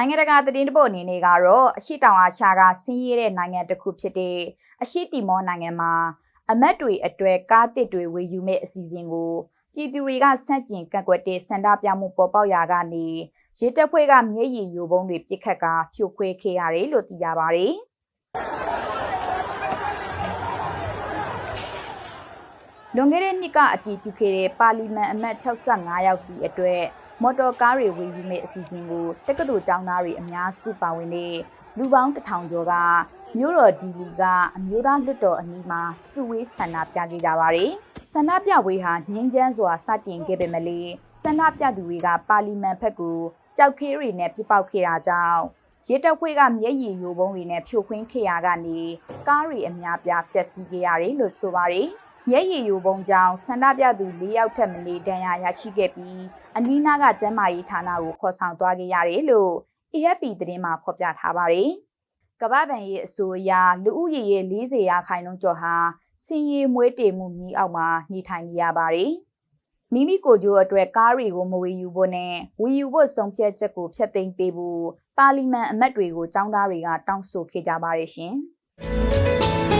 နိုင်ငံတကာသတင်းတပုတ်အနေနဲ့ကတော့အရှိတောင်အာရှကဆင်းရဲတဲ့နိုင်ငံတစ်ခုဖြစ်တဲ့အရှိတီမောနိုင်ငံမှာအမတ်တွေအတွက်ကားတစ်တွေဝေယူမဲ့အစီအစဉ်ကိုပြည်သူတွေကစန့်ကျင်ကန့်ကွက်တဲ့စန္ဒပြမှုပေါ်ပေါက်ရာကနေရဲတပ်ဖွဲ့ကမျက်ရည်ယိုပုံးတွေပစ်ခတ်ကာဖြိုခွဲခဲ့ရတယ်လို့သိရပါတယ်။လွန်ခဲ့တဲ့နှစ်ကအတည်ပြုခဲ့တဲ့ပါလီမန်အမတ်65ယောက်စီအတွက် မော်တော်ကားတွေဝယ်ယူမဲ့အစီအစဉ်ကိုတက္ကသိုလ်ကျောင်းသားတွေအများစုပါဝင်တဲ့လူပေါင်းတစ်ထောင်ကျော်ကမြို့တော်ဒီလီကအမျိုးသားလွတ်တော်အနီးမှာစုဝေးဆန္ဒပြခဲ့ကြပါတယ်။ဆန္ဒပြဝေးဟာငင်းချမ်းစွာစတင်ခဲ့ပေမဲ့လေဆန္ဒပြသူတွေကပါလီမန်ဘက်ကိုကြောက်ခဲတွေနဲ့ပြစ်ပေါက်ခဲ့တာကြောင့်ရဲတပ်ဖွဲ့ကမျက်ရည်ယိုပုံးတွေနဲ့ဖြိုခွင်းခဲ့ရကနေကားတွေအများပြားဖျက်ဆီးခဲ့ရတယ်လို့ဆိုပါတယ်။ မျက်ရည်ယိုပုံးကြောင့်ဆန္ဒပြသူ၄ယောက်ထက်မနည်းဒဏ်ရာရရှိခဲ့ပြီးအနီးနားကကျန်းမာရေးဌာနကိုခေါ်ဆောင်သွားခဲ့ရတယ်လို့ AFP သတင်းမှာဖော်ပြထားပါတယ်။ကမ္ဘာ့ဘဏ်ရဲ့အဆိုအရလူဦးရေရဲ့40ရာခိုင်နှုန်းကျော်ဟာစင်ရီမွေးတေမှုမြီးအောက်မှာနေထိုင်နေရပါတယ်။မိမိကိုယ်ကျိုးအတွက်ကားတွေကိုမဝေယူဖို့နဲ့ဝေယူဖို့ဆုံးဖြတ်ချက်ကိုဖျက်သိမ်းပေးဖို့ပါလီမန်အမတ်တွေကိုចောင်းသားတွေကတောင်းဆိုခဲ့ကြပါတယ်ရှင်။